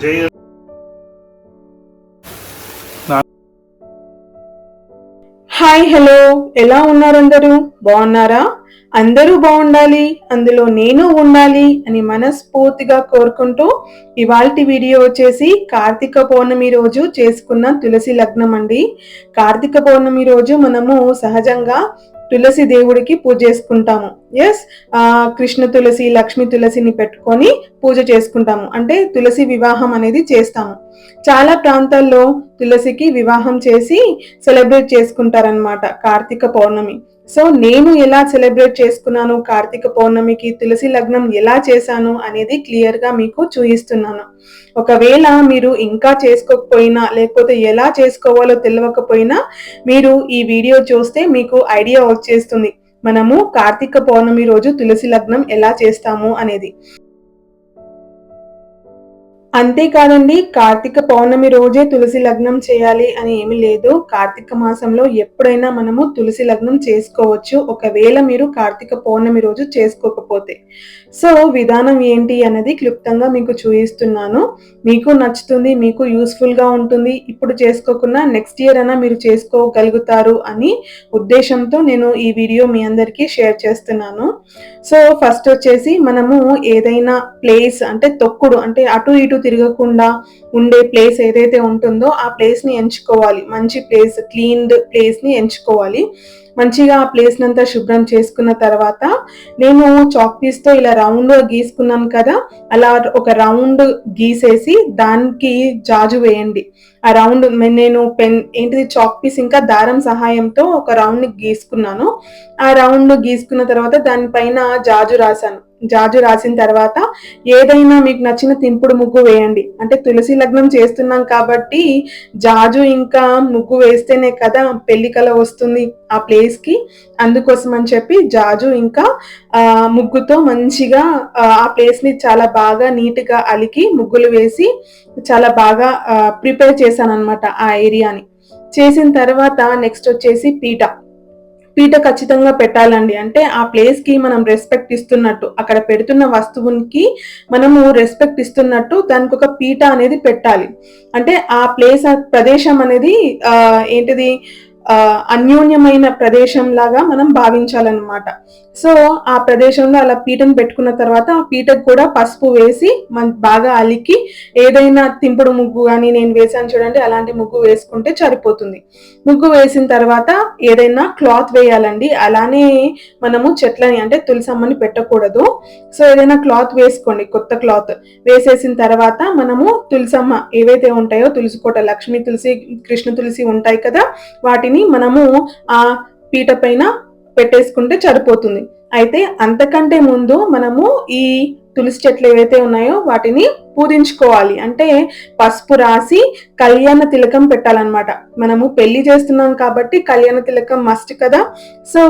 జై hi hello ఎలా ఉన్నారు అందరూ? బాగున్నారా? అందరూ బాగుండాలి. అందులో నేను ఉండాలి అని మనస్ఫూర్తిగా కోరుకుంటూ ఇవాల్టి వీడియో వచ్చేసి కార్తీక పౌర్ణమి రోజు చేసుకున్న తులసి లగ్నం అండి కార్తీక పౌర్ణమి రోజు మనము సహజంగా తులసి దేవుడికి పూజ చేసుకుంటాము. ఎస్ కృష్ణ తులసి లక్ష్మి తులసిని పెట్టుకొని పూజ చేసుకుంటాము. అంటే తులసి వివాహం అనేది చేస్తాము. చాలా ప్రాంతాల్లో తులసికి వివాహం చేసి సెలబ్రేట్ చేసుకుంటారనమాట కార్తీక పౌర్ణమి. సో నేను ఎలా సెలబ్రేట్ చేసుకున్నాను? కార్తీక పౌర్ణమికి తులసి లగ్నం ఎలా చేశాను? అనేది క్లియర్గా మీకు చూపిస్తున్నాను ఒకవేళ మీరు ఇంకా చేసుకోకపోయినా లేకపోతే ఎలా చేసుకోవాలో తెలియకపోయినా మీరు ఈ వీడియో చూస్తే మీకు ఐడియా వచ్చేస్తుంది. మనము కార్తీక పౌర్ణమి రోజు తులసి లగ్నం ఎలా చేస్తాము అనేది. అంతేకాదండి కార్తీక పౌర్ణమి రోజే తులసి లగ్నం చేయాలి అని ఏమి లేదు. కార్తీక మాసంలో ఎప్పుడైనా మనము తులసి లగ్నం చేసుకోవచ్చు. ఒకవేళ మీరు కార్తీక పౌర్ణమి రోజు చేసుకోకపోతే. సో విధానం ఏంటి అనేది క్లుప్తంగా మీకు చూపిస్తున్నాను మీకు నచ్చుతుంది మీకు యూస్ఫుల్గా ఉంటుంది. ఇప్పుడు చేసుకోకుండా నెక్స్ట్ ఇయర్ అయినా మీరు చేసుకోగలుగుతారు అని ఉద్దేశంతో నేను ఈ వీడియో మీ అందరికీ షేర్ చేస్తున్నాను. సో ఫస్ట్ వచ్చేసి మనము ఏదైనా ప్లేస్ అంటే తొక్కుడు అంటే అటు ఇటు తిరగకుండా ఉండే ప్లేస్ ఏదైతే ఉంటుందో ఆ ప్లేస్ని ఎంచుకోవాలి. మంచి ప్లేస్ క్లీన్డ్ ప్లేస్ని ఎంచుకోవాలి. మంచిగా ఆ ప్లేస్ అంతా శుభ్రం చేసుకున్న తర్వాత నేను చాక్ పీస్తో ఇలా రౌండ్ గీసుకున్నాను కదా అలా ఒక రౌండ్ గీసేసి దానికి జాజు వేయండి. ఆ రౌండ్ నేను పెన్ ఏంటిది చాక్ పీస్ ఇంకా దారం సహాయంతో ఒక రౌండ్ గీసుకున్నాను. ఆ రౌండ్ గీసుకున్న తర్వాత దానిపైన జాజు రాశాను. జాజు రాసిన తర్వాత ఏదైనా మీకు నచ్చిన తింపుడు ముగ్గు వేయండి. అంటే తులసి లగ్నం చేస్తున్నాం కాబట్టి జాజు ఇంకా ముగ్గు వేస్తేనే కదా పెళ్ళి కల వస్తుంది ఆ ప్లేస్కి. అందుకోసం అని చెప్పి జాజు ఇంకా ఆ ముగ్గుతో మంచిగా ఆ ప్లేస్ని చాలా బాగా నీట్గా అలికి ముగ్గులు వేసి చాలా బాగా ప్రిపేర్ చేశాను అనమాట ఆ ఏరియాని చేసిన తర్వాత నెక్స్ట్ వచ్చేసి పీఠ. పీట ఖచ్చితంగా పెట్టాలండి. అంటే ఆ ప్లేస్కి మనం రెస్పెక్ట్ ఇస్తున్నట్టు అక్కడ పెడుతున్న వస్తువునికి మనము రెస్పెక్ట్ ఇస్తున్నట్టు దానికి ఒక పీట అనేది పెట్టాలి. అంటే ఆ ప్లేస్ ప్రదేశం అనేది ఆ ఏంటిది? అన్యోన్యమైన ప్రదేశం లాగా మనం భావించాలన్నమాట. సో ఆ ప్రదేశంలో అలా పీటను పెట్టుకున్న తర్వాత ఆ పీటకు కూడా పసుపు వేసి మన బాగా అలికి ఏదైనా తింపుడు ముగ్గు కానీ నేను వేసాను చూడండి అలాంటి ముగ్గు వేసుకుంటే సరిపోతుంది. ముగ్గు వేసిన తర్వాత ఏదైనా క్లాత్ వేయాలండి. అలానే మనము చెట్లని అంటే తులసమ్మని పెట్టకూడదు. సో ఏదైనా క్లాత్ వేసుకోండి కొత్త క్లాత్. వేసేసిన తర్వాత మనము తులసమ్మ ఏవైతే ఉంటాయో తులసి కోట లక్ష్మీ తులసి కృష్ణ తులసి ఉంటాయి కదా వాటి వాటిని మనము ఆ పీట పైన పెట్టేసుకుంటే సరిపోతుంది. అయితే అంతకంటే ముందు మనము ఈ తులసి చెట్లు ఏవైతే ఉన్నాయో వాటిని పూజించుకోవాలి అంటే పసుపు రాసి కళ్యాణ తిలకం పెట్టాలన్నమాట. మనము పెళ్ళి చేస్తున్నాం కాబట్టి కళ్యాణ తిలకం మస్ట్ కదా. సో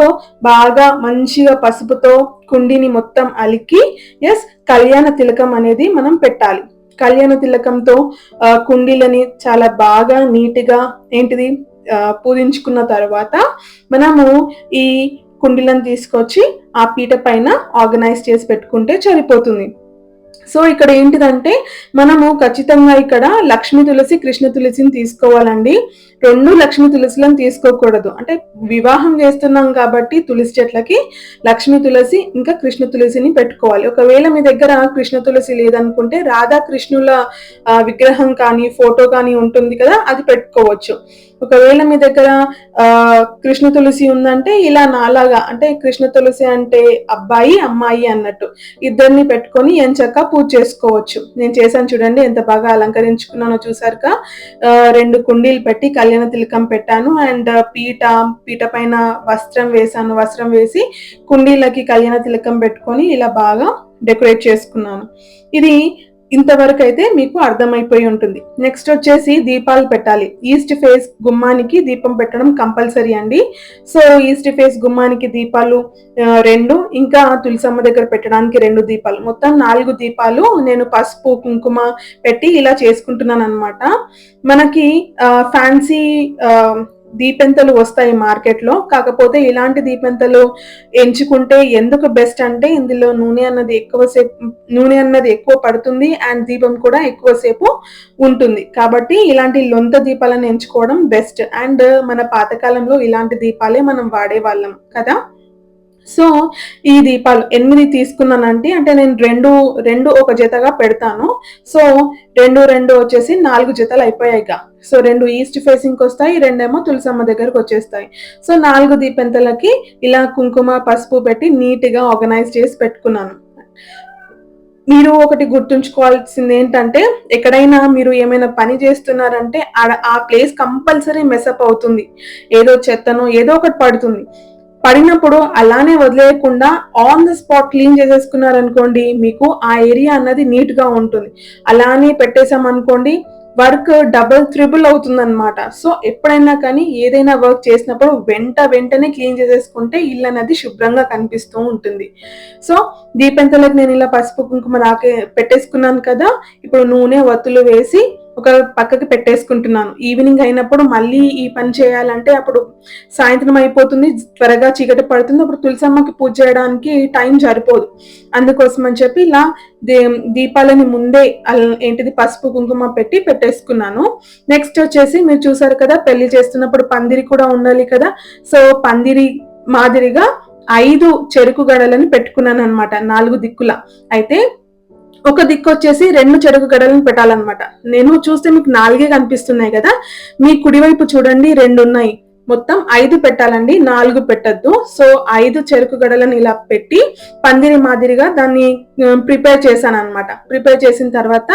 బాగా మంచిగా పసుపుతో కుండిని మొత్తం అలికి ఎస్ కళ్యాణ తిలకం అనేది మనం పెట్టాలి. కళ్యాణ తిలకంతో కుండీలని చాలా బాగా నీట్గా ఏంటిది? పూజించుకున్న తర్వాత మనము ఈ కుండీలను తీసుకొచ్చి ఆ పీట పైన ఆర్గనైజ్ చేసి పెట్టుకుంటే సరిపోతుంది. సో ఇక్కడ ఏంటిదంటే మనము ఖచ్చితంగా ఇక్కడ లక్ష్మీ తులసి కృష్ణ తులసిని తీసుకోవాలండి. రెండు లక్ష్మి తులసిలను తీసుకోకూడదు. అంటే వివాహం చేస్తున్నాం కాబట్టి తులసి చెట్లకి లక్ష్మి తులసి ఇంకా కృష్ణ తులసిని పెట్టుకోవాలి. ఒకవేళ మీ దగ్గర కృష్ణ తులసి లేదనుకుంటే రాధా కృష్ణుల విగ్రహం కానీ ఫోటో కానీ ఉంటుంది కదా అది పెట్టుకోవచ్చు. ఒకవేళ మీ దగ్గర ఆ కృష్ణ తులసి ఉందంటే ఇలా నాలాగా అంటే కృష్ణ తులసి అంటే అబ్బాయి అమ్మాయి అన్నట్టు ఇద్దరిని పెట్టుకొని ఎంచక్క పూజ చేసుకోవచ్చు. నేను చేశాను చూడండి ఎంత బాగా అలంకరించుకున్నానో చూసారుగా. రెండు కుండీలు పెట్టి కళ్యాణ తిలకం పెట్టాను. అండ్ పీట పీట పైన వస్త్రం వేసాను. వస్త్రం వేసి కుండీలకి కళ్యాణ తిలకం పెట్టుకొని ఇలా బాగా డెకరేట్ చేసుకున్నాను. ఇది ఇంతవరకు అయితే మీకు అర్థమైపోయి ఉంటుంది. నెక్స్ట్ వచ్చేసి దీపాలు పెట్టాలి. ఈస్ట్ ఫేస్ గుమ్మానికి దీపం పెట్టడం కంపల్సరీ అండి. సో ఈస్ట్ ఫేస్ గుమ్మానికి దీపాలు రెండు ఇంకా తులసమ్మ దగ్గర పెట్టడానికి రెండు దీపాలు. మొత్తం నాలుగు దీపాలు నేను పసుపు కుంకుమ పెట్టి ఇలా చేసుకుంటున్నాను అనమాట మనకి ఫ్యాన్సీ దీపెంతలు వస్తాయి మార్కెట్లో. కాకపోతే ఇలాంటి దీపెంతలు ఎంచుకుంటే ఎందుకు బెస్ట్ అంటే ఇందులో నూనె అన్నది ఎక్కువసేపు నూనె అన్నది ఎక్కువ పడుతుంది అండ్ దీపం కూడా ఎక్కువసేపు ఉంటుంది. కాబట్టి ఇలాంటి లొంత దీపాలను ఎంచుకోవడం బెస్ట్. అండ్ మన పాతకాలంలో ఇలాంటి దీపాలే మనం వాడేవాళ్ళం కదా. సో ఈ దీపాలు ఎనిమిది తీసుకున్నానంటే అంటే నేను రెండు రెండు ఒక జతగా పెడతాను. సో రెండు రెండు వచ్చేసి నాలుగు జతలు అయిపోయాయిగా సో రెండు ఈస్ట్ ఫేసింగ్కి వస్తాయి రెండేమో తులసమ్మ దగ్గరకు వచ్చేస్తాయి. సో నాలుగు దీపెంతలకి ఇలా కుంకుమ పసుపు పెట్టి నీట్గా ఆర్గనైజ్ చేసి పెట్టుకున్నాను. మీరు ఒకటి గుర్తుంచుకోవాల్సింది ఏంటంటే ఎక్కడైనా మీరు ఏమైనా పని చేస్తున్నారంటే ఆ ప్లేస్ కంపల్సరీ మెసప్ అవుతుంది. ఏదో చెత్తనో ఏదో ఒకటి పడుతుంది. పడినప్పుడు అలానే వదిలేయకుండా ఆన్ ద స్పాట్ క్లీన్ చేసేసుకున్నారనుకోండి మీకు ఆ ఏరియా అన్నది నీట్గా ఉంటుంది. అలానే పెట్టేశాం అనుకోండి వర్క్ డబుల్ త్రిబుల్ అవుతుంది అనమాట సో ఎప్పుడైనా కానీ ఏదైనా వర్క్ చేసినప్పుడు వెంట వెంటనే క్లీన్ చేసేసుకుంటే ఇల్లు అనేది శుభ్రంగా కనిపిస్తూ ఉంటుంది. సో దీపెంతలకు నేను ఇలా పసుపు కుంకుమ రాకే పెట్టేసుకున్నాను కదా ఇప్పుడు నూనె వత్తులు వేసి ఒక పక్కకి పెట్టేసుకుంటున్నాను. ఈవినింగ్ అయినప్పుడు మళ్ళీ ఈ పని చేయాలంటే అప్పుడు సాయంత్రం అయిపోతుంది త్వరగా చీకటి పడుతుంది. అప్పుడు తులసమ్మకి పూజ చేయడానికి టైం సరిపోదు. అందుకోసం అని చెప్పి ఇలా దీపాలని ముందే ఏంటిది పసుపు కుంకుమ పెట్టి పెట్టేసుకున్నాను. నెక్స్ట్ వచ్చేసి మీరు చూసారు కదా పెళ్ళి చేస్తున్నప్పుడు పందిరి కూడా ఉండాలి కదా. సో పందిరి మాదిరిగా ఐదు చెరుకు గడలని పెట్టుకున్నాను అనమాట నాలుగు దిక్కుల. అయితే ఒక దిక్కు వచ్చేసి రెండు చెరుకు గడలను పెట్టాలన్నమాట. నేను చూస్తే మీకు నాలుగే కనిపిస్తున్నాయి కదా. మీ కుడివైపు చూడండి రెండు ఉన్నాయి మొత్తం ఐదు పెట్టాలండి నాలుగు పెట్టద్దు. సో ఐదు చెరుకు గడలను ఇలా పెట్టి పందిరి మాదిరిగా దాన్ని ప్రిపేర్ చేశాను అనమాట ప్రిపేర్ చేసిన తర్వాత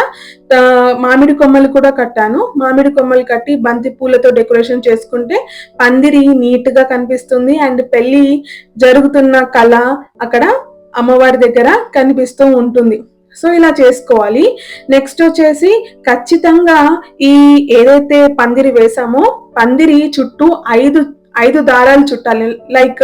మామిడి కొమ్మలు కూడా కట్టాను. మామిడి కొమ్మలు కట్టి బంతి పూలతో డెకరేషన్ చేసుకుంటే పందిరి నీట్గా కనిపిస్తుంది. అండ్ పెళ్ళి జరుగుతున్న కళ అక్కడ అమ్మవారి దగ్గర కనిపిస్తూ ఉంటుంది. సో ఇలా చేసుకోవాలి. నెక్స్ట్ వచ్చేసి ఖచ్చితంగా ఈ ఏదైతే పందిరి వేసామో పందిరి చుట్టూ ఐదు ఐదు దారాలు చుట్టాలి. లైక్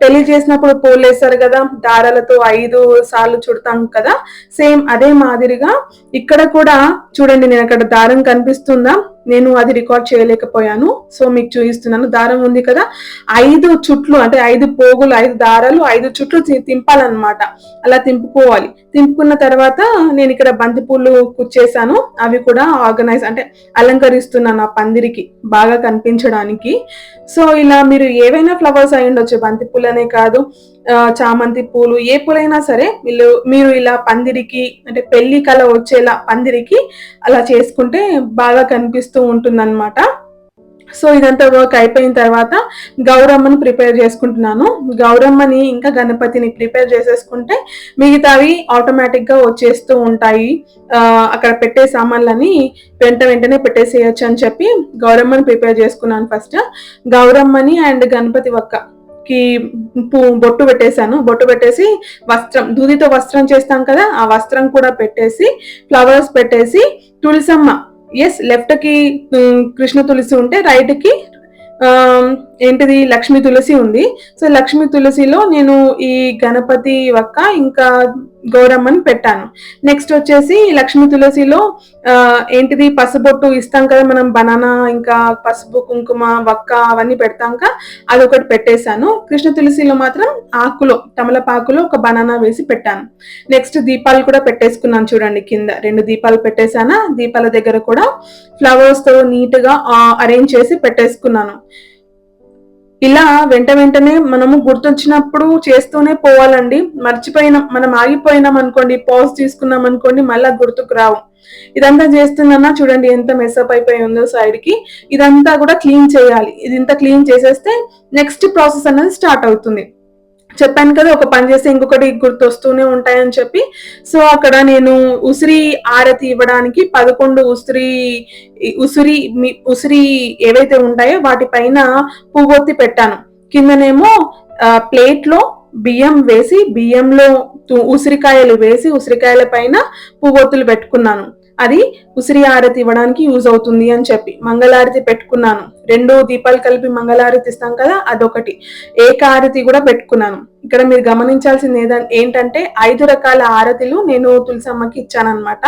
పెళ్ళి చేసినప్పుడు పోలేసారు వేస్తారు కదా దారాలతో ఐదు సార్లు చుడతాం కదా. సేమ్ అదే మాదిరిగా ఇక్కడ కూడా చూడండి నేను అక్కడ దారం కనిపిస్తుందా? నేను అది రికార్డ్ చేయలేకపోయాను. సో మీకు చూపిస్తున్నాను. దారం ఉంది కదా? ఐదు చుట్లు అంటే ఐదు పోగులు ఐదు దారాలు ఐదు చుట్లు తింపాలన్నమాట. అలా తింపుకోవాలి. తింపుకున్న తర్వాత నేను ఇక్కడ బంతిపూలు కుచ్చేసాను అవి కూడా ఆర్గనైజ్ అంటే అలంకరిస్తున్నాను ఆ పందిరికి బాగా కనిపించడానికి. సో ఇలా మీరు ఏవైనా ఫ్లవర్స్ అయి ఉండొచ్చు బంతిపూలనే కాదు. చామంతి పూలు ఏ పూలైనా సరే వీళ్ళు మీరు ఇలా పందిరికి అంటే పెళ్ళి కళ వచ్చేలా పందిరికి అలా చేసుకుంటే బాగా కనిపిస్తూ ఉంటుందన్నమాట. సో ఇదంతా వర్క్ అయిపోయిన తర్వాత గౌరమ్మని ప్రిపేర్ చేసుకుంటున్నాను. గౌరమ్మని ఇంకా గణపతిని ప్రిపేర్ చేసేసుకుంటే మిగతావి ఆటోమేటిక్గా వచ్చేస్తూ ఉంటాయి. అక్కడ పెట్టే సామాన్లని వెంట వెంటనే పెట్టేసేయచ్చు అని చెప్పి గౌరమ్మని ప్రిపేర్ చేసుకున్నాను ఫస్ట్. గౌరమ్మని అండ్ గణపతి ఒక్క. కి బొట్టు పెట్టేశాను. బొట్టు పెట్టేసి వస్త్రం దూదితో వస్త్రం చేస్తాం కదా ఆ వస్త్రం కూడా పెట్టేసి ఫ్లవర్స్ పెట్టేసి తులసమ్మ ఎస్ లెఫ్ట్కి కృష్ణ తులసి ఉంటే రైట్కి ఏంటిది? లక్ష్మి తులసి ఉంది. సో లక్ష్మి తులసిలో నేను ఈ గణపతి వక్క ఇంకా గౌరమ్మని పెట్టాను. నెక్స్ట్ వచ్చేసి లక్ష్మి తులసిలో ఏంటిది? పసుబొట్టు ఇస్తాం కదా మనం బనానా ఇంకా పసుపు కుంకుమ వక్క అవన్నీ పెడతాక అది అదొకటి పెట్టేశాను. కృష్ణ తులసిలో మాత్రం ఆకులో తమలపాకులో ఒక బనానా వేసి పెట్టాను. నెక్స్ట్ దీపాలు కూడా పెట్టేసుకున్నాను చూడండి కింద. రెండు దీపాలు పెట్టేశాను? దీపాల దగ్గర కూడా ఫ్లవర్స్తో నీట్గా అరేంజ్ చేసి పెట్టేసుకున్నాను. ఇలా వెంట వెంటనే మనము గుర్తొచ్చినప్పుడు చేస్తూనే పోవాలండి. మర్చిపోయిన మనం ఆగిపోయినాం అనుకోండి పాజ్ తీసుకున్నాం అనుకోండి మళ్ళీ గుర్తుకు రావు. ఇదంతా చేస్తున్నా చూడండి ఎంత మెస్అప్ అయిపోయి ఉందో సైడ్కి. ఇదంతా కూడా క్లీన్ చేయాలి. ఇది ఇంత క్లీన్ చేసేస్తే నెక్స్ట్ ప్రాసెస్ అనేది స్టార్ట్ అవుతుంది. చెప్పాను కదా ఒక పని చేస్తే ఇంకొకటి గుర్తొస్తూనే ఉంటాయని చెప్పి. సో అక్కడ నేను ఉసిరి ఆరతి ఇవ్వడానికి పదకొండు ఉసిరి ఉసిరి ఉసిరి ఏవైతే ఉంటాయో వాటిపైన పువ్వొత్తి పెట్టాను. కిందనేమో ప్లేట్లో బియ్యం వేసి బియ్యంలో ఉసిరికాయలు వేసి ఉసిరికాయల పైన పువ్వొత్తులు పెట్టుకున్నాను. అది ఉసిరి ఆరతి ఇవ్వడానికి యూజ్ అవుతుంది అని చెప్పి మంగళారతి పెట్టుకున్నాను. రెండు దీపాలు కలిపి మంగళారతి ఇస్తాం కదా అదొకటి. ఏకారతి కూడా పెట్టుకున్నాను. ఇక్కడ మీరు గమనించాల్సింది ఏదంటే ఏంటంటే ఐదు రకాల ఆరతిలు నేను తులసమ్మకి ఇచ్చానమాట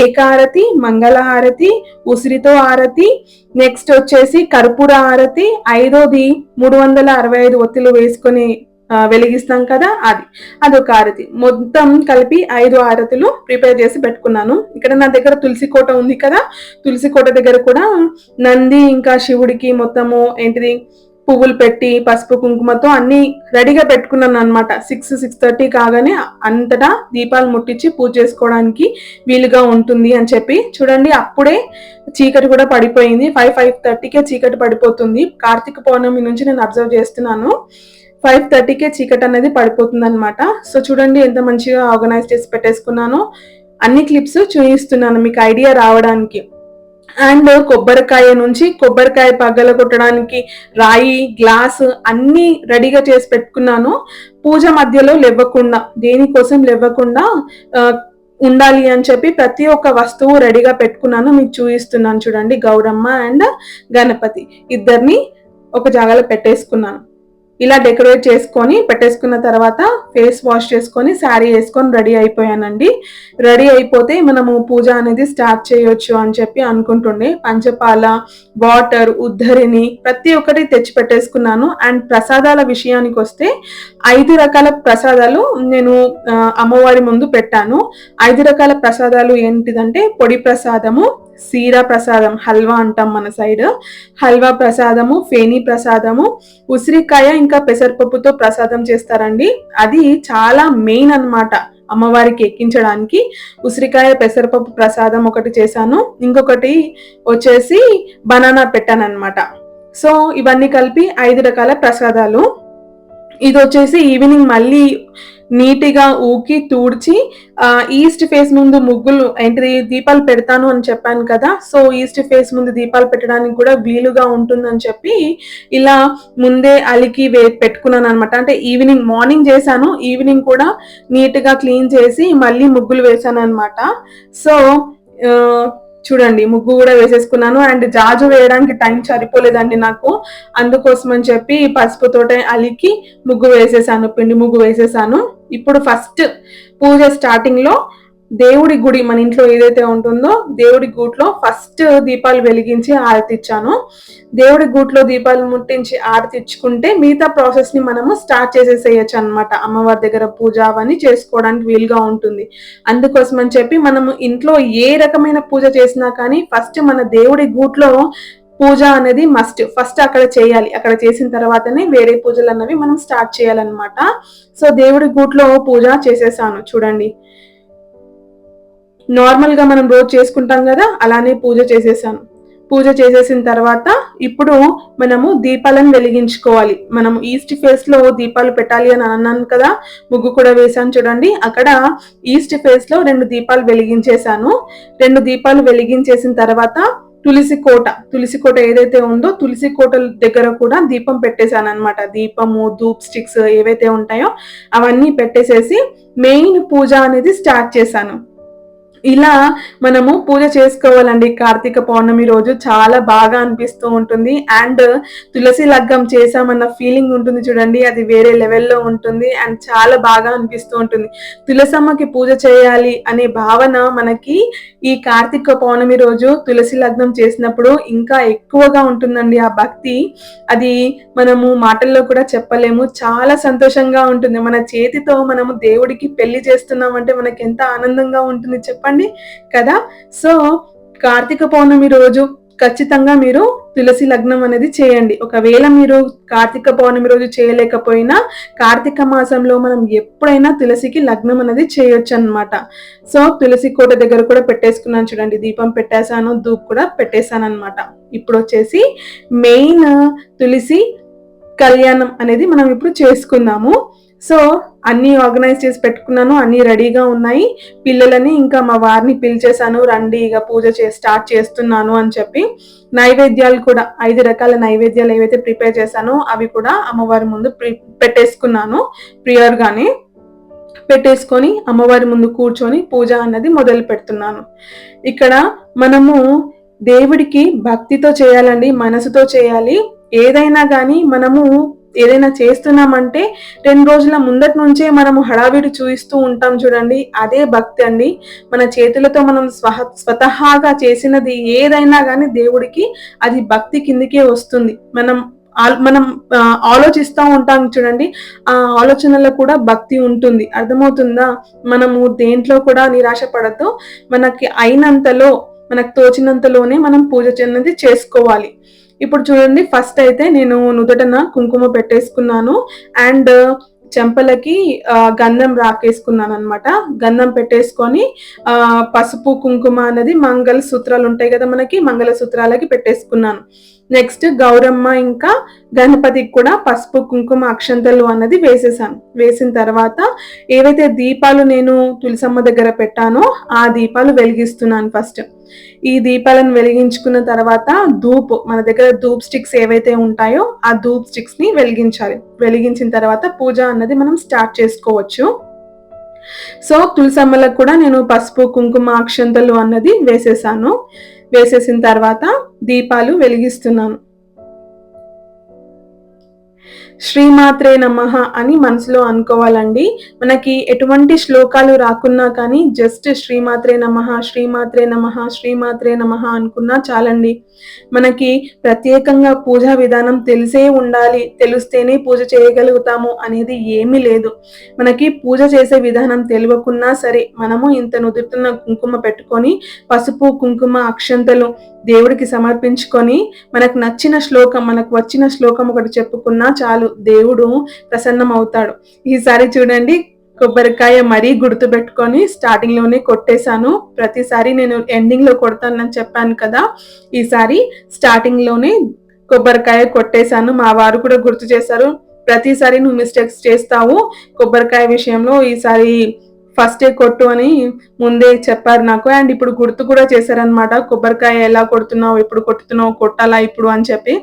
ఏకారతి మంగళహారతి ఉసిరితో ఆరతి నెక్స్ట్ వచ్చేసి కర్పూర ఆరతి ఐదోది మూడు వందల అరవై ఐదు ఒత్తిలు వేసుకొని వెలిగిస్తాం కదా అది. అదొక ఆరతి. మొత్తం కలిపి ఐదు ఆరతులు ప్రిపేర్ చేసి పెట్టుకున్నాను. ఇక్కడ నా దగ్గర తులసి కోట ఉంది కదా. తులసి కోట దగ్గర కూడా నంది ఇంకా శివుడికి మొత్తము ఏంటిది? పువ్వులు పెట్టి పసుపు కుంకుమతో అన్ని రెడీగా పెట్టుకున్నాను అనమాట సిక్స్ సిక్స్ థర్టీ కాగానే అంతటా దీపాలు ముట్టించి పూజ చేసుకోవడానికి వీలుగా ఉంటుంది అని చెప్పి. చూడండి అప్పుడే చీకటి కూడా పడిపోయింది. ఫైవ్ ఫైవ్ థర్టీకే చీకటి పడిపోతుంది. కార్తీక పౌర్ణమి నుంచి నేను అబ్జర్వ్ చేస్తున్నాను. ఫైవ్ థర్టీకే చీకట్ అనేది పడిపోతుంది అనమాట సో చూడండి ఎంత మంచిగా ఆర్గనైజ్ చేసి పెట్టేసుకున్నాను. అన్ని క్లిప్స్ చూపిస్తున్నాను మీకు ఐడియా రావడానికి. అండ్ కొబ్బరికాయ నుంచి కొబ్బరికాయ పగల కొట్టడానికి రాయి గ్లాస్ అన్ని రెడీగా చేసి పెట్టుకున్నాను. పూజ మధ్యలో లేవ్వకుండా దేనికోసం లేవ్వకుండా ఉండాలి అని చెప్పి ప్రతి ఒక్క వస్తువు రెడీగా పెట్టుకున్నాను మీకు చూపిస్తున్నాను చూడండి గౌరమ్మ అండ్ గణపతి. ఇద్దరిని ఒక జాగాలో పెట్టేసుకున్నాను. ఇలా డెకరేట్ చేసుకొని పెట్టేసుకున్న తర్వాత ఫేస్ వాష్ చేసుకొని శారీ వేసుకొని రెడీ అయిపోయానండి. రెడీ అయిపోతే మనము పూజ అనేది స్టార్ట్ చేయొచ్చు అని చెప్పి అనుకుంటుండే. పంచపాల వాటర్ ఉద్దరిని ప్రతి ఒక్కటి తెచ్చి పెట్టేసుకున్నాను. అండ్ ప్రసాదాల విషయానికి వస్తే ఐదు రకాల ప్రసాదాలు నేను అమ్మవారి ముందు పెట్టాను. ఐదు రకాల ప్రసాదాలు ఏంటిదంటే పొడి ప్రసాదము సీరా ప్రసాదం హల్వా అంటాం మన సైడ్. హల్వా ప్రసాదము ఫేనీ ప్రసాదము ఉసిరికాయ ఇంకా పెసరపప్పుతో ప్రసాదం చేస్తారండి. అది చాలా మెయిన్ అనమాట అమ్మవారికి ఎక్కించడానికి. ఉసిరికాయ పెసరపప్పు ప్రసాదం ఒకటి చేశాను. ఇంకొకటి వచ్చేసి బనానా పెట్టాను అనమాట సో ఇవన్నీ కలిపి ఐదు రకాల ప్రసాదాలు. ఇది వచ్చేసి ఈవినింగ్ మళ్ళీ నీట్గా ఊకి తూడ్చి ఈస్ట్ ఫేస్ ముందు ముగ్గులు ఏంటి దీపాలు పెడతాను అని చెప్పాను కదా సో ఈస్ట్ ఫేస్ ముందు దీపాలు పెట్టడానికి కూడా వీలుగా ఉంటుందని చెప్పి ఇలా ముందే అలికి వే పెట్టుకున్నాను అనమాట అంటే ఈవినింగ్ మార్నింగ్ చేశాను ఈవినింగ్ కూడా నీట్గా క్లీన్ చేసి మళ్ళీ ముగ్గులు వేసాను అనమాట సో చూడండి ముగ్గు కూడా వేసేసుకున్నాను అండ్ జాజు వేయడానికి టైం సరిపోలేదండి నాకు. అందుకోసం అని చెప్పి పసుపుతోటే అలికి ముగ్గు వేసేసాను పిండి ముగ్గు వేసేసాను. ఇప్పుడు ఫస్ట్ పూజ స్టార్టింగ్లో దేవుడి గుడి మన ఇంట్లో ఏదైతే ఉంటుందో దేవుడి గూట్లో ఫస్ట్ దీపాలు వెలిగించి ఆరతిచ్చాను. దేవుడి గూట్లో దీపాలు ముట్టించి ఆరతిచ్చుకుంటే మిగతా ప్రాసెస్ని మనము స్టార్ట్ చేసేసేయచ్చు అనమాట అమ్మవారి దగ్గర పూజ అవన్నీ చేసుకోవడానికి వీలుగా ఉంటుంది. అందుకోసం అని చెప్పి మనము ఇంట్లో ఏ రకమైన పూజ చేసినా కానీ ఫస్ట్ మన దేవుడి గూట్లో పూజ అనేది మస్ట్ ఫస్ట్ అక్కడ చేయాలి. అక్కడ చేసిన తర్వాతనే వేరే పూజలు అన్నవి మనం స్టార్ట్ చేయాలన్నమాట. సో దేవుడి గూట్లో పూజ చేసేసాను. చూడండి. నార్మల్గా మనం రోజు చేసుకుంటాం కదా అలానే పూజ చేసేసాను. పూజ చేసేసిన తర్వాత ఇప్పుడు మనము దీపాలను వెలిగించుకోవాలి. మనం ఈస్ట్ ఫేస్లో దీపాలు పెట్టాలి అని అన్నాను కదా ముగ్గు కూడా వేసాను చూడండి. అక్కడ ఈస్ట్ ఫేస్లో రెండు దీపాలు వెలిగించేశాను. రెండు దీపాలు వెలిగించేసిన తర్వాత తులసి కోట తులసి కోట ఏదైతే ఉందో తులసి కోట దగ్గర కూడా దీపం పెట్టేశాను అనమాట దీపము ధూప్ స్టిక్స్ ఏవైతే ఉంటాయో అవన్నీ పెట్టేసేసి మెయిన్ పూజ అనేది స్టార్ట్ చేశాను. ఇలా మనము పూజ చేసుకోవాలండి. కార్తీక పౌర్ణమి రోజు చాలా బాగా అనిపిస్తూ ఉంటుంది. అండ్ తులసి లగ్గం చేసామన్న ఫీలింగ్ ఉంటుంది చూడండి. అది వేరే లెవెల్లో ఉంటుంది అండ్ చాలా బాగా అనిపిస్తూ ఉంటుంది. తులసమ్మకి పూజ చేయాలి అనే భావన మనకి ఈ కార్తీక పౌర్ణమి రోజు తులసి లగ్నం చేసినప్పుడు ఇంకా ఎక్కువగా ఉంటుందండి ఆ భక్తి. అది మనము మాటల్లో కూడా చెప్పలేము. చాలా సంతోషంగా ఉంటుంది. మన చేతితో మనము దేవుడికి పెళ్ళి చేస్తున్నామంటే మనకి ఎంత ఆనందంగా ఉంటుంది చెప్పండి. చెప్పండి కదా? సో కార్తీక పౌర్ణమి రోజు ఖచ్చితంగా మీరు తులసి లగ్నం అనేది చేయండి. ఒకవేళ మీరు కార్తీక పౌర్ణమి రోజు చేయలేకపోయినా కార్తీక మాసంలో మనం ఎప్పుడైనా తులసికి లగ్నం అనేది చేయొచ్చు అనమాట సో తులసి కోట దగ్గర కూడా పెట్టేసుకున్నాను చూడండి. దీపం పెట్టేశాను ధూప్ కూడా పెట్టేశాను అనమాట ఇప్పుడు వచ్చేసి మెయిన్ తులసి కళ్యాణం అనేది మనం ఇప్పుడు చేసుకుందాము. సో అన్నీ ఆర్గనైజ్ చేసి పెట్టుకున్నాను అన్నీ రెడీగా ఉన్నాయి. పిల్లలని ఇంకా మా వారిని పిలిచేశాను రండి ఇక పూజ చే స్టార్ట్ చేస్తున్నాను అని చెప్పి. నైవేద్యాలు కూడా ఐదు రకాల నైవేద్యాలు ఏవైతే ప్రిపేర్ చేశానో అవి కూడా అమ్మవారి ముందు పెట్టేసుకున్నాను ప్రియర్గానే పెట్టేసుకొని అమ్మవారి ముందు కూర్చొని పూజ అన్నది మొదలు పెడుతున్నాను. ఇక్కడ మనము దేవుడికి భక్తితో చేయాలండి మనసుతో చేయాలి. ఏదైనా కానీ మనము ఏదైనా చేస్తున్నామంటే రెండు రోజుల ముందటి నుంచే మనము హడావిడి చూపిస్తూ ఉంటాం చూడండి. అదే భక్తి అండి. మన చేతులతో మనం స్వహ స్వతహాగా చేసినది ఏదైనా కానీ దేవుడికి అది భక్తి కిందికే వస్తుంది. మనం మనం ఆలోచిస్తూ ఉంటాం చూడండి. ఆ ఆలోచనలో కూడా భక్తి ఉంటుంది. అర్థమవుతుందా? మనము దేంట్లో కూడా నిరాశ పడద్దు మనకి అయినంతలో మనకు తోచినంతలోనే మనం పూజ చెంది చేసుకోవాలి. ఇప్పుడు చూడండి ఫస్ట్ అయితే నేను నుదటన కుంకుమ పెట్టేసుకున్నాను. అండ్ uh, చెంపలకి uh, గంధం రాకేసుకున్నాను అనమాట గంధం పెట్టేసుకొని ఆ పసుపు కుంకుమ అనేది మంగళ సూత్రాలు ఉంటాయి కదా మనకి మంగళ సూత్రాలకి పెట్టేసుకున్నాను. నెక్స్ట్ గౌరమ్మ ఇంకా గణపతికి కూడా పసుపు కుంకుమ అక్షంతలు అన్నది వేసేసాను వేసిన తర్వాత ఏవైతే దీపాలు నేను తులసమ్మ దగ్గర పెట్టానో ఆ దీపాలు వెలిగిస్తున్నాను ఫస్ట్ ఈ దీపాలను వెలిగించుకున్న తర్వాత ధూప్ మన దగ్గర ధూప్ స్టిక్స్ ఏవైతే ఉంటాయో ఆ ధూప్ స్టిక్స్ని వెలిగించాలి. వెలిగించిన తర్వాత పూజ అన్నది మనం స్టార్ట్ చేసుకోవచ్చు. సో తులసమ్మలకు కూడా నేను పసుపు కుంకుమ అక్షంతలు అన్నది వేసేసాను. వేసేసిన తర్వాత దీపాలు వెలిగిస్తున్నాను. శ్రీమాత్రే నమ అని మనసులో అనుకోవాలండి. మనకి ఎటువంటి శ్లోకాలు రాకున్నా కానీ జస్ట్ శ్రీమాత్రే నమ శ్రీమాత్రే నమ శ్రీమాత్రే నమ అనుకున్నా చాలండి. మనకి ప్రత్యేకంగా పూజా విధానం తెలిసే ఉండాలి తెలిస్తేనే పూజ చేయగలుగుతాము అనేది ఏమీ లేదు. మనకి పూజ చేసే విధానం తెలియకున్నా సరే మనము ఇంత నుదురుతున్న కుంకుమ పెట్టుకొని పసుపు కుంకుమ అక్షంతలు దేవుడికి సమర్పించుకొని మనకు నచ్చిన శ్లోకం మనకు వచ్చిన శ్లోకం ఒకటి చెప్పుకున్నా చాలు. దేవుడు ప్రసన్నం అవుతాడు ఈసారి చూడండి కొబ్బరికాయ మరీ గుర్తు పెట్టుకొని స్టార్టింగ్లోనే కొట్టేశాను. ప్రతిసారి నేను ఎండింగ్లో కొడతానని చెప్పాను కదా ఈసారి స్టార్టింగ్లోనే కొబ్బరికాయ కొట్టేశాను. మా వారు కూడా గుర్తు చేశారు ప్రతిసారి నువ్వు మిస్టేక్స్ చేస్తావు. కొబ్బరికాయ విషయంలో ఈసారి ఫస్ట్ కొట్టు అని ముందే చెప్పారు నాకు. అండ్ ఇప్పుడు గుర్తు కూడా చేశారనమాట కొబ్బరికాయ ఎలా కొడుతున్నావు ఇప్పుడు కొట్టుతున్నావు కొట్టాలా ఇప్పుడు అని చెప్పి.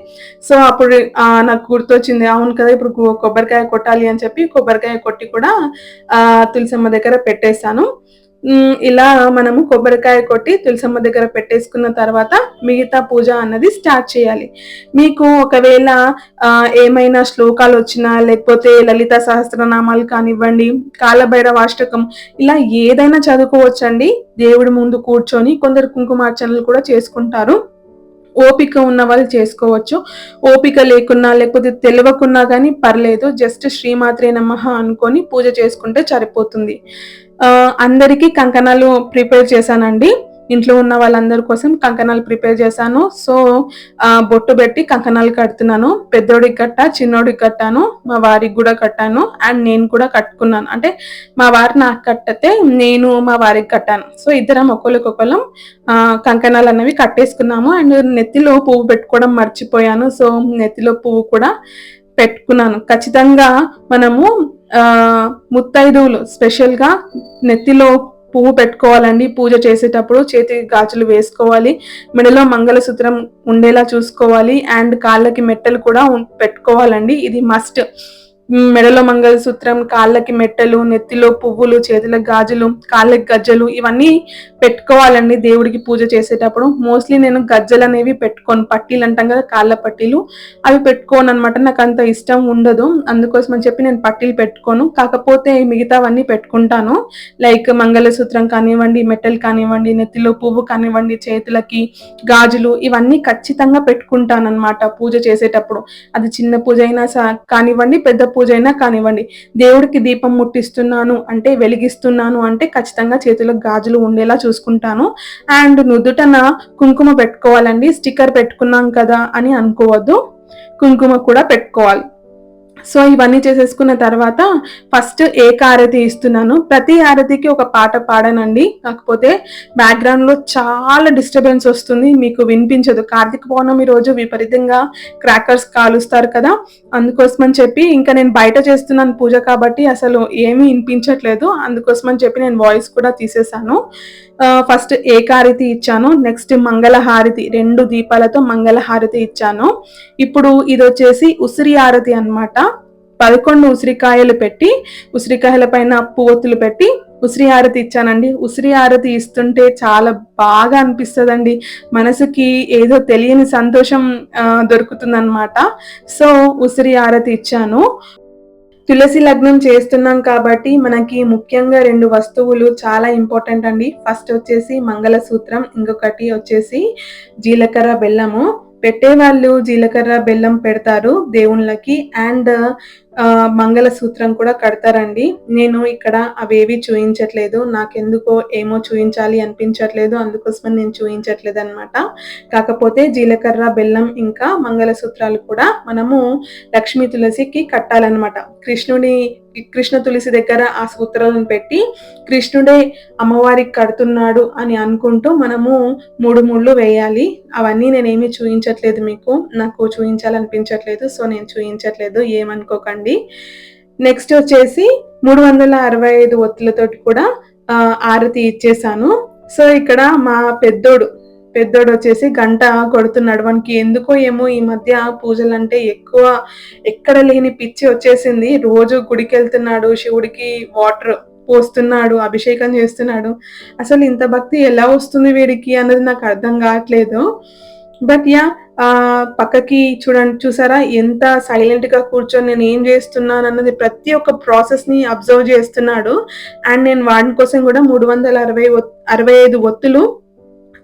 సో అప్పుడు నాకు గుర్తొచ్చింది అవును కదా ఇప్పుడు కొబ్బరికాయ కొట్టాలి అని చెప్పి కొబ్బరికాయ కొట్టి కూడా తులసమ్మ దగ్గర పెట్టేశాను. ఇలా మనము కొబ్బరికాయ కొట్టి తులసమ్మ దగ్గర పెట్టేసుకున్న తర్వాత మిగతా పూజ అన్నది స్టార్ట్ చేయాలి. మీకు ఒకవేళ ఏమైనా శ్లోకాలు వచ్చినా లేకపోతే లలిత సహస్రనామాలు కానివ్వండి కాలభైరవాష్టకం ఇలా ఏదైనా చదువుకోవచ్చండి. దేవుడి ముందు కూర్చొని కొందరు కుంకుమార్చనలు కూడా చేసుకుంటారు. ఓపిక ఉన్న వాళ్ళు చేసుకోవచ్చు. ఓపిక లేకున్నా లేకపోతే తెలియకున్నా కానీ పర్లేదు. జస్ట్ శ్రీమాత్రే నమ అనుకొని పూజ చేసుకుంటే సరిపోతుంది. అందరికీ కంకణాలు ప్రిపేర్ చేశానండి. ఇంట్లో ఉన్న వాళ్ళందరి కోసం కంకణాలు ప్రిపేర్ చేశాను. సో బొట్టు పెట్టి కంకణాలు కడుతున్నాను. పెద్దోడికి కట్ట చిన్నోడికి కట్టాను. మా వారికి కూడా కట్టాను. అండ్ నేను కూడా కట్టుకున్నాను. అంటే మా వారు నాకు కట్టతే నేను మా వారికి కట్టాను. సో ఇద్దరం ఒకరికొకరం కంకణాలు అనేవి కట్టేసుకున్నాము. అండ్ నెత్తిలో పువ్వు పెట్టుకోవడం మర్చిపోయాను. సో నెత్తిలో పువ్వు కూడా పెట్టుకున్నాను. ఖచ్చితంగా మనము ముత్తైదువులు స్పెషల్గా నెత్తిలో పువ్వు పెట్టుకోవాలండి. పూజ చేసేటప్పుడు చేతి గాజులు వేసుకోవాలి. మెడలో మంగళసూత్రం ఉండేలా చూసుకోవాలి. అండ్ కాళ్ళకి మెట్టలు కూడా పెట్టుకోవాలండి. ఇది మస్ట్. మెడలో మంగళసూత్రం కాళ్ళకి మెట్టలు నెత్తిలో పువ్వులు చేతులకు గాజులు కాళ్ళకి గజ్జలు ఇవన్నీ పెట్టుకోవాలండి దేవుడికి పూజ చేసేటప్పుడు. మోస్ట్లీ నేను గజ్జలు అనేవి పెట్టుకోను. పట్టీలు అంటాం కదా కాళ్ళ పట్టీలు. అవి పెట్టుకోను అనమాట నాకు అంత ఇష్టం ఉండదు. అందుకోసం అని చెప్పి నేను పట్టీలు పెట్టుకోను. కాకపోతే మిగతావన్నీ పెట్టుకుంటాను. లైక్ మంగళసూత్రం కానివ్వండి మెటల్ కానివ్వండి నెత్తిలో పువ్వు కానివ్వండి చేతులకి గాజులు ఇవన్నీ ఖచ్చితంగా పెట్టుకుంటాను అనమాట పూజ చేసేటప్పుడు. అది చిన్న పూజ అయినా కానివ్వండి పెద్ద పూజ అయినా కానివ్వండి. దేవుడికి దీపం ముట్టిస్తున్నాను అంటే వెలిగిస్తున్నాను అంటే ఖచ్చితంగా చేతులకు గాజులు ఉండేలా చూసుకుంటాను. అండ్ నుదుటన కుంకుమ పెట్టుకోవాలండి. స్టిక్కర్ పెట్టుకున్నాం కదా అని అనుకోవద్దు. కుంకుమ కూడా పెట్టుకోవాలి. సో ఇవన్నీ చేసేసుకున్న తర్వాత ఫస్ట్ ఏ ఆరతి ఇస్తున్నాను. ప్రతి ఆరతికి ఒక పాట పాడనండి. కాకపోతే బ్యాక్గ్రౌండ్లో చాలా డిస్టర్బెన్స్ వస్తుంది. మీకు వినిపించదు. కార్తీక పౌర్ణమి రోజు విపరీతంగా క్రాకర్స్ కాలుస్తారు కదా. అందుకోసం అని చెప్పి ఇంకా నేను బయట చేస్తున్నాను పూజ కాబట్టి అసలు ఏమీ వినిపించట్లేదు. అందుకోసం అని చెప్పి నేను వాయిస్ కూడా తీసేసాను ఫస్ట్ ఏకారతి ఇచ్చాను నెక్స్ట్ మంగళహారతి రెండు దీపాలతో మంగళహారతి ఇచ్చాను. ఇప్పుడు ఇది వచ్చేసి ఉసిరి ఆరతి అనమాట పదకొండు ఉసిరికాయలు పెట్టి ఉసిరికాయల పైన పువ్వొత్తులు పెట్టి ఉసిరి హారతి ఇచ్చానండి. ఉసిరి హారతి ఇస్తుంటే చాలా బాగా అనిపిస్తుందండి. మనసుకి ఏదో తెలియని సంతోషం దొరుకుతుంది అనమాట సో ఉసిరి హారతి ఇచ్చాను. తులసి లగ్నం చేస్తున్నాం కాబట్టి మనకి ముఖ్యంగా రెండు వస్తువులు చాలా ఇంపార్టెంట్ అండి. ఫస్ట్ వచ్చేసి మంగళసూత్రం ఇంకొకటి వచ్చేసి జీలకర్ర బెల్లము. పెట్టేవాళ్ళు జీలకర్ర బెల్లం పెడతారు దేవుళ్ళకి. అండ్ మంగళసూత్రం కూడా కడతారండి. నేను ఇక్కడ అవేవి చూయించట్లేదు. నాకెందుకో ఏమో చూయించాలి అనిపించట్లేదు. అందుకోసమని నేను చూయించట్లేదు అనమాట కాకపోతే జీలకర్ర బెల్లం ఇంకా మంగళసూత్రాలు కూడా మనము లక్ష్మీ తులసికి కట్టాలన్నమాట. కృష్ణుడి కృష్ణ తులసి దగ్గర ఆ సూత్రాలను పెట్టి కృష్ణుడే అమ్మవారికి కడుతున్నాడు అని అనుకుంటూ మనము మూడు ముళ్ళు వేయాలి. అవన్నీ నేనేమి చూపించట్లేదు మీకు. నాకు చూయించాలనిపించట్లేదు. సో నేను చూపించట్లేదు ఏమనుకోకండి. నెక్స్ట్ వచ్చేసి మూడు వందల అరవై ఐదు ఒత్తులతోటి కూడా ఆరతి ఇచ్చేసాను. సో ఇక్కడ మా పెద్దోడు పెద్దోడు వచ్చేసి గంట కొడుతున్నాడు. మనకి ఎందుకో ఏమో ఈ మధ్య పూజలు అంటే ఎక్కువ ఎక్కడ లేని పిచ్చి వచ్చేసింది. రోజు గుడికి వెళ్తున్నాడు శివుడికి వాటర్ పోస్తున్నాడు అభిషేకం చేస్తున్నాడు. అసలు ఇంత భక్తి ఎలా వస్తుంది వీడికి అన్నది నాకు అర్థం కావట్లేదు. బట్ యా పక్కకి చూడండి చూసారా? ఎంత సైలెంట్గా కూర్చొని నేను ఏం చేస్తున్నాను అన్నది ప్రతి ఒక్క ప్రాసెస్ని అబ్జర్వ్ చేస్తున్నాడు. అండ్ నేను వాడి కోసం కూడా మూడు వందల అరవై అరవై ఐదు ఒత్తులు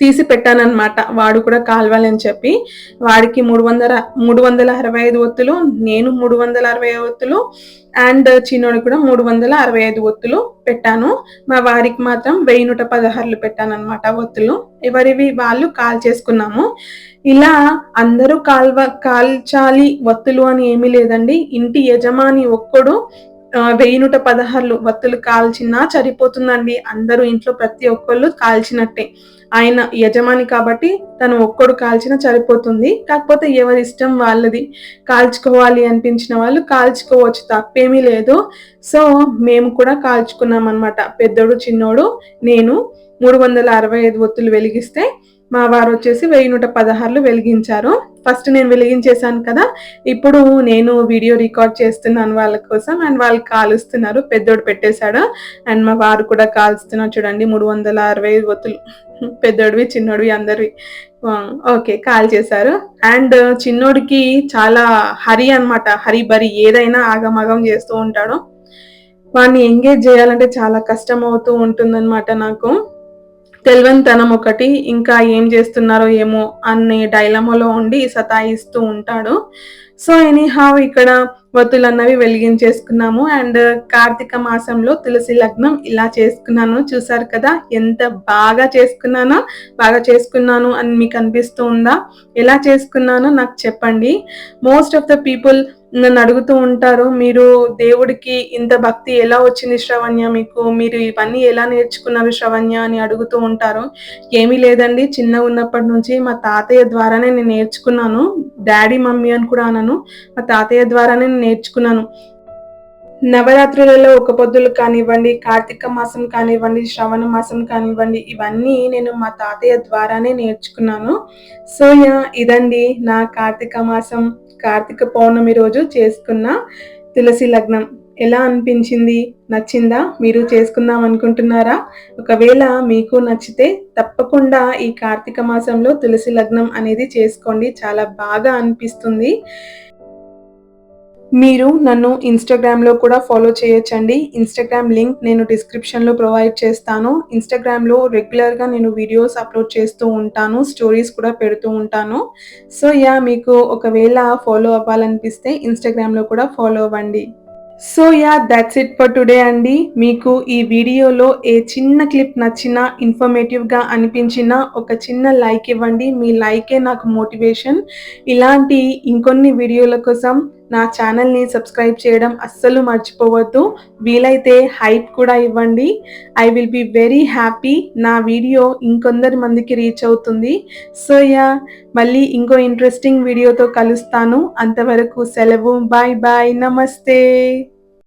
తీసి పెట్టానన్నమాట. వాడు కూడా కాల్వాలని చెప్పి. వాడికి మూడు వందల మూడు వందల అరవై ఐదు ఒత్తులు నేను మూడు వందల అరవై ఒత్తులు అండ్ చిన్నోడు కూడా మూడు వందల అరవై ఐదు ఒత్తులు పెట్టాను. మా వారికి మాత్రం వెయ్యి నూట పదహారులు పెట్టాను అనమాట ఒత్తులు. ఎవరివి? వాళ్ళు కాల్ చేసుకున్నాము. ఇలా అందరూ కాల్వ కాల్చాలి ఒత్తులు అని ఏమీ లేదండి. ఇంటి యజమాని ఒక్కడు వెయ్యి నూట పదహారులు వత్తులు కాల్చినా సరిపోతుందండి. అందరూ ఇంట్లో ప్రతి ఒక్కళ్ళు కాల్చినట్టే. ఆయన యజమాని కాబట్టి తను ఒక్కడు కాల్చిన సరిపోతుంది. కాకపోతే ఎవరి ఇష్టం వాళ్ళది. కాల్చుకోవాలి అనిపించిన వాళ్ళు కాల్చుకోవచ్చు. తప్పేమీ లేదు. సో మేము కూడా కాల్చుకున్నాం అనమాట పెద్దోడు చిన్నోడు నేను మూడు వందల అరవై ఐదు ఒత్తులు వెలిగిస్తే మా వారు వచ్చేసి వెయ్యి నూట పదహారులు వెలిగించారు. ఫస్ట్ నేను వెలిగించేశాను కదా. ఇప్పుడు నేను వీడియో రికార్డ్ చేస్తున్నాను వాళ్ళ కోసం అండ్ వాళ్ళు కాలుస్తున్నారు. పెద్దోడు పెట్టేశాడు. అండ్ మా వారు కూడా కాలుస్తున్నారు చూడండి. మూడు వందల అరవై ఒత్తులు. పెద్దోడివి చిన్నోడివి అందరివి. ఓకే కాల్ చేశారు. అండ్ చిన్నోడికి చాలా హరి అనమాట హరి బరి ఏదైనా ఆగమగం చేస్తూ ఉంటాడు. వాడిని ఎంగేజ్ చేయాలంటే చాలా కష్టం అవుతూ ఉంటుందన్నమాట నాకు. తెలివంతనం ఒకటి ఇంకా ఏం చేస్తున్నారో ఏమో అనే డైలమాలో ఉండి సతాయిస్తూ ఉంటాడు. సో ఎనీహావ్ ఇక్కడ వత్తులు అన్నవి వెలిగించేసుకున్నాము. అండ్ కార్తీక మాసంలో తులసి లగ్నం ఇలా చేసుకున్నాను. చూసారు కదా ఎంత బాగా చేసుకున్నానో బాగా చేసుకున్నాను అని మీకు అనిపిస్తూ ఉందా? ఎలా చేసుకున్నానో నాకు చెప్పండి. మోస్ట్ ఆఫ్ ద పీపుల్ నన్ను అడుగుతూ ఉంటారు మీరు దేవుడికి ఇంత భక్తి ఎలా వచ్చింది శ్రవణ్య? మీకు మీరు ఇవన్నీ ఎలా నేర్చుకున్నారు శ్రవణ్య? అని అడుగుతూ ఉంటారు. ఏమీ లేదండి చిన్నగా ఉన్నప్పటి నుంచి మా తాతయ్య ద్వారానే నేను నేర్చుకున్నాను. డాడీ మమ్మీ అని కూడా అన్నాను మా తాతయ్య ద్వారానే నేను నేర్చుకున్నాను. నవరాత్రులలో ఒక పొద్దులు కానివ్వండి కార్తీక మాసం కానివ్వండి శ్రవణ మాసం కానివ్వండి ఇవన్నీ నేను మా తాతయ్య ద్వారానే నేర్చుకున్నాను. సో ఇదండి నా కార్తీక మాసం. కార్తీక పౌర్ణమి రోజు చేసుకున్న తులసి లగ్నం. ఎలా అనిపించింది? నచ్చిందా? మీరు చేసుకుందాం అనుకుంటున్నారా? ఒకవేళ మీకు నచ్చితే తప్పకుండా ఈ కార్తీక మాసంలో తులసి లగ్నం అనేది చేసుకోండి. చాలా బాగా అనిపిస్తుంది. మీరు నన్ను ఇన్స్టాగ్రామ్లో కూడా ఫాలో చేయొచ్చండి. ఇన్స్టాగ్రామ్ లింక్ నేను డిస్క్రిప్షన్లో ప్రొవైడ్ చేస్తాను. ఇన్స్టాగ్రామ్లో రెగ్యులర్గా నేను వీడియోస్ అప్లోడ్ చేస్తూ ఉంటాను. స్టోరీస్ కూడా పెడుతూ ఉంటాను. సో యా మీకు ఒకవేళ ఫాలో అవ్వాలనిపిస్తే ఇన్స్టాగ్రామ్లో కూడా ఫాలో అవ్వండి. So yeah that's it for today అండి. మీకు ఈ వీడియోలో ఏ చిన్న క్లిప్ నచ్చినా ఇన్ఫర్మేటివ్గా అనిపించినా ఒక చిన్న లైక్ ఇవ్వండి. మీ లైకే నాకు మోటివేషన్ ఇలాంటి ఇంకొన్ని వీడియోల కోసం నా ఛానల్ని సబ్స్క్రైబ్ చేయడం అస్సలు మర్చిపోవద్దు. వీలైతే హైప్ కూడా ఇవ్వండి. I will be very happy. నా వీడియో ఇంకొందరి మందికి రీచ్ అవుతుంది. సో యా మళ్ళీ ఇంకో ఇంట్రెస్టింగ్ వీడియోతో కలుస్తాను. అంతవరకు సెలవు. Bye bye. నమస్తే.